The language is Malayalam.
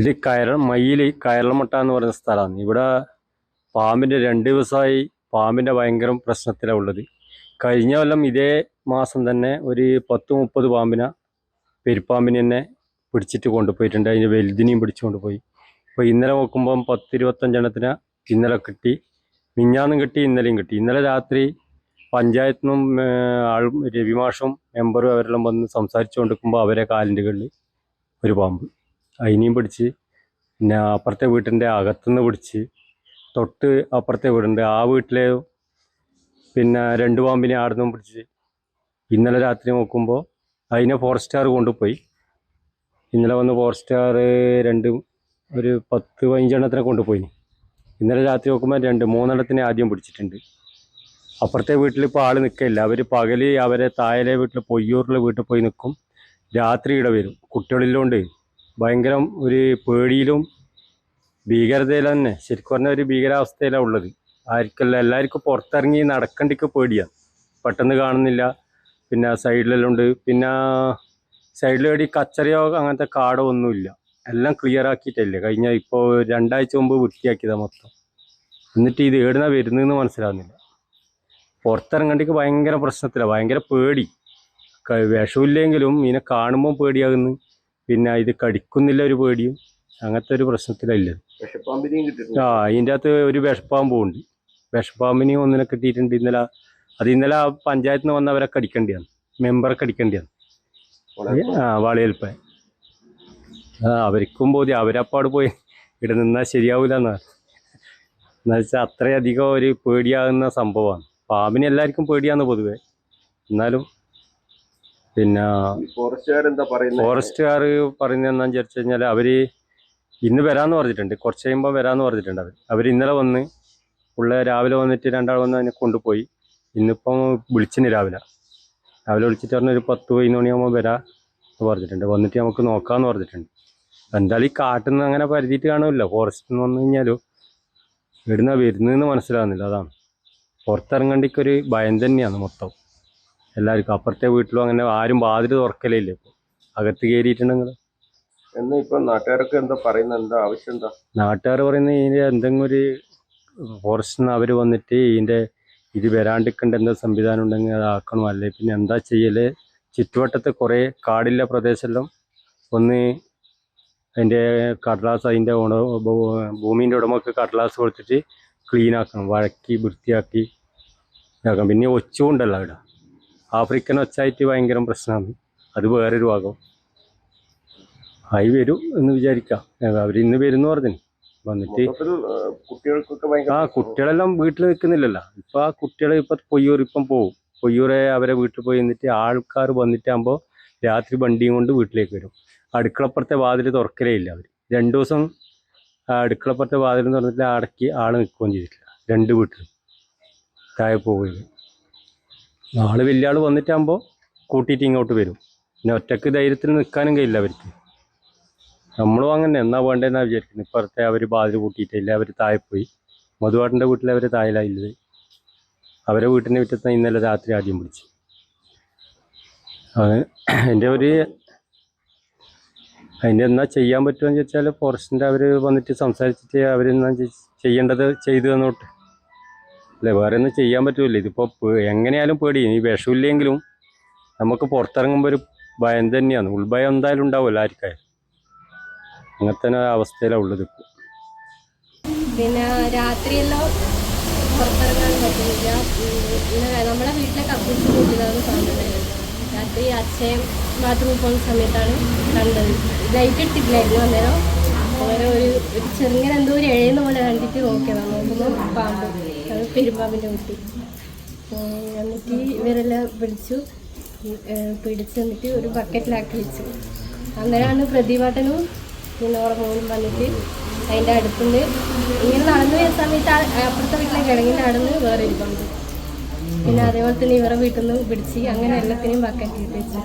ഇത് കയറ മയിൽ കയറമട്ട എന്ന് പറയുന്ന സ്ഥലമാണ്. ഇവിടെ പാമ്പിന്റെ രണ്ട് ദിവസമായി പാമ്പിന്റെ ഭയങ്കര പ്രശ്നത്തിലാണ് ഉള്ളത്. കഴിഞ്ഞ കൊല്ലം ഇതേ മാസം തന്നെ ഒരു പത്ത് മുപ്പത് പാമ്പിനെ പെരുപ്പാമ്പിനെ തന്നെ പിടിച്ചിട്ട് കൊണ്ടുപോയിട്ടുണ്ട്. അതിന്റെ വലുതിനെയും പിടിച്ചു കൊണ്ടുപോയി. അപ്പോൾ ഇന്നലെ നോക്കുമ്പം പത്തിരുപത്തഞ്ചെണ്ണത്തിന് ഇന്നലെ കിട്ടി. മിഞ്ഞാന്നും കിട്ടി ഇന്നലെയും കിട്ടി. ഇന്നലെ രാത്രി പഞ്ചായത്തിനും ആൾ രവിമാഷും മെമ്പറും അവരെല്ലാം വന്ന് സംസാരിച്ചു കൊണ്ടിരിക്കുമ്പോൾ അവരെ കാലിന്റെ കളിൽ ഒരു പാമ്പ്. അതിനെയും പിടിച്ച്. പിന്നെ അപ്പുറത്തെ വീട്ടിന്റെ അകത്തുനിന്ന് പിടിച്ച്. തൊട്ട് അപ്പുറത്തെ വീടുണ്ട്. ആ വീട്ടിലെ പിന്നെ രണ്ട് പാമ്പിനെ ആടുന്നും പിടിച്ച് ഇന്നലെ രാത്രി നോക്കുമ്പോൾ അതിനെ ഫോറസ്റ്റുകാർ കൊണ്ടുപോയി. ഇന്നലെ വന്ന് ഫോറസ്റ്റുകാർ രണ്ട് ഒരു പത്ത് പതിനഞ്ചെണ്ണത്തിനെ കൊണ്ടുപോയി. ഇന്നലെ രാത്രി നോക്കുമ്പോൾ രണ്ട് മൂന്നെണ്ണത്തിനെ ആദ്യം പിടിച്ചിട്ടുണ്ട്. അപ്പുറത്തെ വീട്ടിൽ ഇപ്പോൾ ആൾ നിൽക്കില്ല. അവർ പകൽ അവരെ തായലെ വീട്ടിൽ പൊയ്യൂറിലെ വീട്ടിൽ പോയി നിൽക്കും. രാത്രി ഇവിടെ വരും. കുട്ടികളിലോണ്ട് ഭയങ്കര ഒരു പേടിയിലും ഭീകരതയിൽ തന്നെ. ശരിക്കും പറഞ്ഞാൽ ഒരു ഭീകരാവസ്ഥയിലാണ് ഉള്ളത്. ആർക്കല്ല എല്ലാവർക്കും പുറത്തിറങ്ങി നടക്കണ്ടിക്ക് പേടിയാണ് പെട്ടെന്ന് കാണുന്നില്ല. പിന്നെ സൈഡിലെല്ലാം ഉണ്ട്. പിന്നെ സൈഡിൽ വേണ്ടി കച്ചറയോ അങ്ങനത്തെ കാടോ ഒന്നുമില്ല. എല്ലാം ക്ലിയർ ആക്കിയിട്ടല്ലേ? കഴിഞ്ഞ ഇപ്പോൾ രണ്ടാഴ്ച മുമ്പ് വൃത്തിയാക്കിയതാണ് മൊത്തം. എന്നിട്ട് ഇത് ഏടുന്ന വരുന്നതെന്ന് മനസ്സിലാവുന്നില്ല. പുറത്തിറങ്ങണ്ടിക്ക് ഭയങ്കര പ്രശ്നത്തിലാണ് ഭയങ്കര പേടി. വിഷമില്ലെങ്കിലും ഇതിനെ കാണുമ്പോൾ പേടിയാകുന്നു. പിന്നെ ഇത് കടിക്കുന്നില്ല ഒരു പേടിയും. അങ്ങനത്തെ ഒരു പ്രശ്നത്തിലല്ല. ആ അതിന്റെ അകത്ത് ഒരു വിഷപ്പാമ്പും ഉണ്ട് വിഷപ്പാമ്പിനെയും ഒന്നിനെ കിട്ടിയിട്ടുണ്ട് ഇന്നലെ. അത് ഇന്നലെ ആ പഞ്ചായത്തിൽ നിന്ന് വന്നവരെ കടിക്കേണ്ടിയാണ്. മെമ്പറെ കടിക്കേണ്ടിയാണ്. ആ വാളിയൽപ്പ ആ അവർക്കും ബോധ്യം. അവരപ്പാട് പോയി ഇവിടെ നിന്നാൽ ശരിയാവില്ല എന്നാണ് എന്നുവെച്ചാൽ അത്രയധികം ഒരു പേടിയാകുന്ന സംഭവമാണ്. പാമ്പിനെ എല്ലാവർക്കും പേടിയാണ് പൊതുവേ. എന്നാലും പിന്നെ ഫോറസ്റ്റുകാരെന്താ പറയുന്നത് ഫോറസ്റ്റുകാർ പറയുന്നത് എന്താണെന്ന് വിചാരിച്ചു കഴിഞ്ഞാൽ അവർ ഇന്ന് വരാമെന്ന് പറഞ്ഞിട്ടുണ്ട്. കുറച്ച് കഴിയുമ്പോൾ വരാമെന്ന് പറഞ്ഞിട്ടുണ്ട് അവർ അവർ ഇന്നലെ വന്ന് ഉള്ള രാവിലെ വന്നിട്ട് രണ്ടാൾ വന്ന് അതിനെ കൊണ്ടുപോയി. ഇന്നിപ്പം വിളിച്ചിന് രാവിലെ. രാവിലെ വിളിച്ചിട്ട് പറഞ്ഞ ഒരു പത്ത് പതിനൊന്ന് മണിയാകുമ്പോൾ വരാം എന്ന് പറഞ്ഞിട്ടുണ്ട്. വന്നിട്ട് നമുക്ക് നോക്കാമെന്ന് പറഞ്ഞിട്ടുണ്ട്. എന്തായാലും ഈ കാട്ടിൽ നിന്ന് അങ്ങനെ പരിധിയിട്ട് കാണുമല്ലോ. ഫോറസ്റ്റിൽ നിന്ന് വന്നു കഴിഞ്ഞാലും ഇവിടുന്ന് വരുന്നതെന്ന് മനസ്സിലാവുന്നില്ല. അതാണ്. പുറത്തിറങ്ങണ്ടിക്കൊരു ഭയം തന്നെയാണ് മൊത്തം. എല്ലാവർക്കും അപ്പുറത്തെ വീട്ടിലും അങ്ങനെ ആരും വാതിൽ തുറക്കലില്ല ഇപ്പോൾ അകത്ത് കയറിയിട്ടുണ്ടെങ്കിൽ എന്നാ ഇപ്പൊ നാട്ടുകാരൊക്കെ എന്താ പറയുന്നത് എന്താ ആവശ്യം എന്താ? നാട്ടുകാർ പറയുന്നത് ഇതിന്റെ എന്തെങ്കിലും ഒരു ഫോറസ്റ്റിൽ നിന്ന് അവർ വന്നിട്ട് ഇതിന്റെ ഇത് വരാണ്ടിക്കേണ്ട എന്താ സംവിധാനം ഉണ്ടെങ്കിൽ അതാക്കണം അല്ലെ പിന്നെ എന്താ ചെയ്യൽ? ചുറ്റുവട്ടത്ത് കുറേ കാടില്ല പ്രദേശമെല്ലാം ഒന്ന് അതിന്റെ കടലാസ് അതിന്റെ ഉണ ഭൂമിന്റെ ഭൂമീന്റെ ഉടമക്ക് കടലാസ് കൊടുത്തിട്ട് ക്ലീൻ ആക്കണം വഴക്കി വൃത്തിയാക്കി ഇതാക്കണം. പിന്നെ ഒച്ചുണ്ടല്ലോ ഇവിടെ ആഫ്രിക്കൻ ഒച്ചായിട്ട് ഭയങ്കര പ്രശ്നമാണ്. അത് വേറൊരു ഭാഗം. ആയി വരും എന്ന് വിചാരിക്കാം. അവർ ഇന്ന് വരുന്നു പറഞ്ഞു വന്നിട്ട് ആ, കുട്ടികളെല്ലാം വീട്ടിൽ നിൽക്കുന്നില്ലല്ലോ. ഇപ്പൊ ആ കുട്ടികൾ ഇപ്പൊ പൊയ്യൂർ ഇപ്പം പോവും. പൊയ്യൂരെ അവരെ വീട്ടിൽ പോയി നിന്നിട്ട് ആൾക്കാർ വന്നിട്ടാകുമ്പോൾ രാത്രി വണ്ടിയും കൊണ്ട് വീട്ടിലേക്ക് വരും. അടുക്കളപ്പുറത്തെ വാതിൽ തുറക്കലേ ഇല്ല അവർ രണ്ടു ദിവസം അടുക്കളപ്പുറത്തെ വാതിൽ തുറന്നിട്ട് അടക്കി ആൾ നിൽക്കുകയും ചെയ്തിട്ടില്ല. രണ്ട് വീട്ടിലും. താഴെ പോവുകയും ആൾ വലിയ ആൾ വന്നിട്ടാകുമ്പോൾ കൂട്ടിയിട്ട് ഇങ്ങോട്ട് വരും. പിന്നെ ഒറ്റയ്ക്ക് ധൈര്യത്തിൽ നിൽക്കാനും കഴിയില്ല അവർക്ക്. നമ്മളും അങ്ങനെ എന്നാ വേണ്ടതെന്നാണ് വിചാരിക്കുന്നത് ഇപ്പുറത്തെ അവർ ബാതിൽ കൂട്ടിയിട്ടില്ല. അവർ താഴെ പോയി. മധുവാട്ടിന്റെ വീട്ടിൽ അവർ താഴെയില്ലത് അവരെ വീട്ടിന്റെ മുറ്റത്ത് ഇന്നലെ രാത്രി ആദ്യം പിടിച്ചു അത് എന്റെ ഒരു അതിന്റെ എന്നാ ചെയ്യാൻ പറ്റുമെന്ന് ചോദിച്ചാൽ ഫോറസ്റ്റിന്റെ അവർ വന്നിട്ട് സംസാരിച്ചിട്ട് അവരെന്നാ ചെയ്യേണ്ടത് ചെയ്തു തന്നോട്ട് അല്ലേ വേറെ ഒന്നും ചെയ്യാൻ പറ്റില്ല ഇതിപ്പോൾ എങ്ങനെയാലും പേടി. ഇനി വിഷമില്ലെങ്കിലും നമുക്ക് പുറത്തിറങ്ങുമ്പോൾ ഒരു ഭയം തന്നെയാണ്. ഉൾഭയം എന്തായാലും ഉണ്ടാവുമല്ലോ ആർക്കായാലും. അങ്ങനത്തെ അവസ്ഥയിലാണ് ഉള്ളത് ഇപ്പോൾ പിന്നെ രാത്രിയെല്ലാം പുറത്തിറങ്ങാൻ പിന്നെ വീട്ടിലെ കപ്പിൾസ് കൂട്ടുകാർ കാണുന്നുണ്ടായിരുന്നു രാത്രി അച്ഛയും ബാത്റൂമിൽ പോകുന്ന സമയത്താണ് കണ്ടത്. ലൈറ്റ് ഇട്ടിട്ടില്ലായിരുന്നു അന്നേരം. ഓരോ ഒരു ചെറുങ്ങനെ എന്തോ ഒരു എഴുതുന്ന പോലെ കണ്ടിട്ട് നോക്കിയതാണ് നോക്കുമ്പോൾ പാമ്പ്. പെരുമ്പാമ്പിന്റെ കുട്ടി എന്നിട്ട് ഇവരെല്ലാം പിടിച്ചു. പിടിച്ചു എന്നിട്ട് ഒരു ബക്കറ്റിലാക്കി വെച്ചു. അന്നേരമാണ് പ്രതിഭാട്ടനും പിന്നെ മോനും വന്നിട്ട് അതിന്റെ അടുത്തുനിന്ന് ഇങ്ങനെ നടന്നു വരുന്ന സമയത്ത് അപ്പുറത്തെ വീട്ടിലെ കിടങ്ങി നടന്ന് വേറെ ഇരിക്കുന്നുണ്ട് പിന്നെ അതേപോലെ തന്നെ ഇവരുടെ വീട്ടിൽ നിന്ന് പിടിച്ച് അങ്ങനെ എല്ലാത്തിനെയും ബക്കറ്റിൽ വെച്ചു.